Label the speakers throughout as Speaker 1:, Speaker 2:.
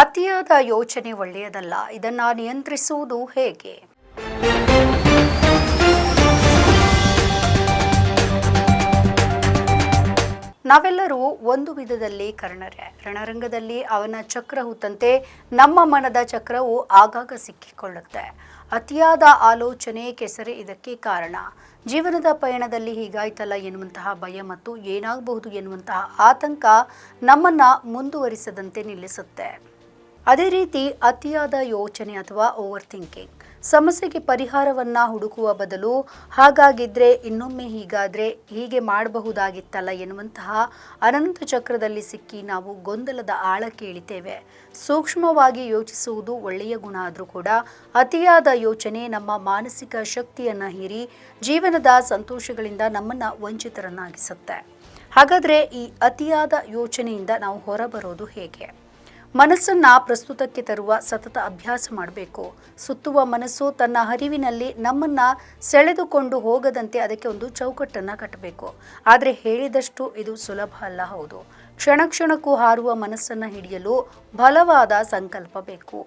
Speaker 1: ಅತಿಯಾದ ಯೋಚನೆ ಒಳ್ಳೆಯದಲ್ಲ. ಇದನ್ನು ನಿಯಂತ್ರಿಸುವುದು ಹೇಗೆ? ನಾವೆಲ್ಲರೂ ಒಂದು ವಿಧದಲ್ಲಿ ಕರ್ಣರೇ. ರಣರಂಗದಲ್ಲಿ ಅವನ ಚಕ್ರ ಹುತ್ತಂತೆ ನಮ್ಮ ಮನದ ಚಕ್ರವು ಆಗಾಗ ಸಿಕ್ಕಿಕೊಳ್ಳುತ್ತೆ. ಅತಿಯಾದ ಆಲೋಚನೆ ಕೆಸರೆ ಇದಕ್ಕೆ ಕಾರಣ. ಜೀವನದ ಪಯಣದಲ್ಲಿ ಹೀಗಾಯ್ತಲ್ಲ ಎನ್ನುವಂತಹ ಭಯ ಮತ್ತು ಏನಾಗಬಹುದು ಎನ್ನುವಂತಹ ಆತಂಕ ನಮ್ಮನ್ನ ಮುಂದುವರಿಸದಂತೆ ನಿಲ್ಲಿಸುತ್ತೆ. ಅದೇ ರೀತಿ ಅತಿಯಾದ ಯೋಚನೆ ಅಥವಾ ಓವರ್ ಥಿಂಕಿಂಗ್ ಸಮಸ್ಯೆಗೆ ಪರಿಹಾರವನ್ನ ಹುಡುಕುವ ಬದಲು ಹಾಗಾಗಿದ್ರೆ ಇನ್ನೊಮ್ಮೆ ಹೀಗಾದ್ರೆ ಹೀಗೆ ಮಾಡಬಹುದಾಗಿತ್ತಲ್ಲ ಎನ್ನುವಂತಹ ಅನಂತ ಚಕ್ರದಲ್ಲಿ ಸಿಕ್ಕಿ ನಾವು ಗೊಂದಲದ ಆಳಕ್ಕೆ ಇಳಿತೇವೆ ಸೂಕ್ಷ್ಮವಾಗಿ ಯೋಚಿಸುವುದು ಒಳ್ಳೆಯ ಗುಣ ಆದರೂ ಕೂಡ ಅತಿಯಾದ ಯೋಚನೆ ನಮ್ಮ ಮಾನಸಿಕ ಶಕ್ತಿಯನ್ನ ಹೀರಿ ಜೀವನದ ಸಂತೋಷಗಳಿಂದ ನಮ್ಮನ್ನ ವಂಚಿತರನ್ನಾಗಿಸುತ್ತೆ. ಹಾಗಾದ್ರೆ ಈ ಅತಿಯಾದ ಯೋಚನೆಯಿಂದ ನಾವು ಹೊರಬರೋದು ಹೇಗೆ? ಮನಸ್ಸನ್ನ ಪ್ರಸ್ತುತಕ್ಕೆ ತರುವ ಸತತ ಅಭ್ಯಾಸ ಮಾಡಬೇಕು. ಸುತ್ತುವ ಮನಸ್ಸು ತನ್ನ ಹರಿವಿನಲ್ಲಿ ನಮ್ಮನ್ನ ಸೆಳೆದುಕೊಂಡು ಹೋಗದಂತೆ ಅದಕ್ಕೆ ಒಂದು ಚೌಕಟ್ಟನ್ನು ಕಟ್ಟಬೇಕು. ಆದರೆ ಹೇಳಿದಷ್ಟು ಇದು ಸುಲಭ ಅಲ್ಲ ಹೌದು. ಕ್ಷಣ ಕ್ಷಣಕ್ಕೂ ಹಾರುವ ಮನಸ್ಸನ್ನು ಹಿಡಿಯಲು ಬಲವಾದ ಸಂಕಲ್ಪ ಬೇಕು.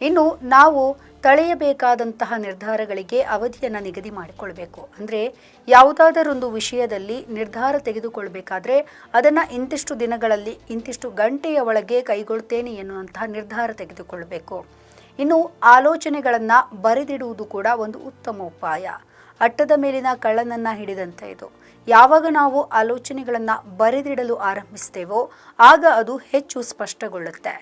Speaker 1: ಇನ್ನು ನಾವು ತಳೆಯಬೇಕಾದಂತಹ ನಿರ್ಧಾರಗಳಿಗೆ ಅವಧಿಯನ್ನು ನಿಗದಿ ಮಾಡಿಕೊಳ್ಬೇಕು. ಅಂದರೆ ಯಾವುದಾದರೊಂದು ವಿಷಯದಲ್ಲಿ ನಿರ್ಧಾರ ತೆಗೆದುಕೊಳ್ಬೇಕಾದ್ರೆ ಅದನ್ನು ಇಂತಿಷ್ಟು ದಿನಗಳಲ್ಲಿ, ಇಂತಿಷ್ಟು ಗಂಟೆಯ ಒಳಗೆ ಕೈಗೊಳ್ತೇನೆ ಎನ್ನುವಂತಹ ನಿರ್ಧಾರ ತೆಗೆದುಕೊಳ್ಬೇಕು. ಇನ್ನು ಆಲೋಚನೆಗಳನ್ನು ಬರೆದಿಡುವುದು ಕೂಡ ಒಂದು ಉತ್ತಮ ಉಪಾಯ. ಅಟ್ಟದ ಮೇಲಿನ ಕಳ್ಳನನ್ನು ಹಿಡಿದಂತೆ ಇದು. ಯಾವಾಗ ನಾವು ಆಲೋಚನೆಗಳನ್ನು ಬರೆದಿಡಲು ಆರಂಭಿಸ್ತೇವೋ, ಆಗ ಅದು ಹೆಚ್ಚು ಸ್ಪಷ್ಟಗೊಳ್ಳುತ್ತೆ.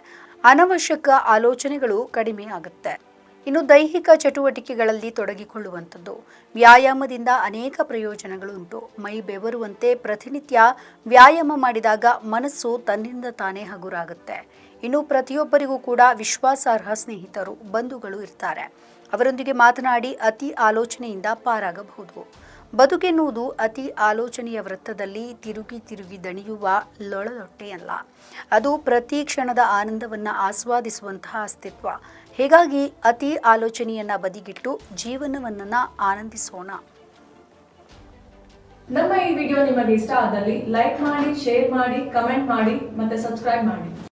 Speaker 1: ಅನವಶ್ಯಕ ಆಲೋಚನೆಗಳು ಕಡಿಮೆ ಆಗುತ್ತೆ. ಇನ್ನು ದೈಹಿಕ ಚಟುವಟಿಕೆಗಳಲ್ಲಿ ತೊಡಗಿಕೊಳ್ಳುವಂಥದ್ದು. ವ್ಯಾಯಾಮದಿಂದ ಅನೇಕ ಪ್ರಯೋಜನಗಳುಂಟು ಮೈ ಬೆವರುವಂತೆ ಪ್ರತಿನಿತ್ಯ ವ್ಯಾಯಾಮ ಮಾಡಿದಾಗ ಮನಸ್ಸು ತನ್ನಿಂದ ತಾನೇ ಹಗುರಾಗುತ್ತೆ. ಇನ್ನು ಪ್ರತಿಯೊಬ್ಬರಿಗೂ ಕೂಡ ವಿಶ್ವಾಸಾರ್ಹ ಸ್ನೇಹಿತರು, ಬಂಧುಗಳು ಇರ್ತಾರೆ. ಅವರೊಂದಿಗೆ ಮಾತನಾಡಿ ಅತಿ ಆಲೋಚನೆಯಿಂದ ಪಾರಾಗಬಹುದು. ಬದುಕೆನ್ನುವುದು ಅತಿ ಆಲೋಚನೆಯ ವೃತ್ತದಲ್ಲಿ ತಿರುಗಿ ತಿರುಗಿ ದಣಿಯುವ ಲೊಳದೊಟ್ಟೆಯಲ್ಲ. ಅದು ಪ್ರತಿ ಕ್ಷಣದ ಆನಂದವನ್ನು ಆಸ್ವಾದಿಸುವಂತಹ ಅಸ್ತಿತ್ವ. ಹೀಗಾಗಿ ಅತಿ ಆಲೋಚನೆಯನ್ನ ಬದಿಗಿಟ್ಟು ಜೀವನವನ್ನ ಆನಂದಿಸೋಣ.
Speaker 2: ನಮ್ಮ ಈ ವಿಡಿಯೋ ನಿಮಗೆ ಇಷ್ಟ ಆದಲ್ಲಿ ಲೈಕ್ ಮಾಡಿ, ಶೇರ್ ಮಾಡಿ, ಕಮೆಂಟ್ ಮಾಡಿ ಮತ್ತೆ ಸಬ್ಸ್ಕ್ರೈಬ್ ಮಾಡಿ.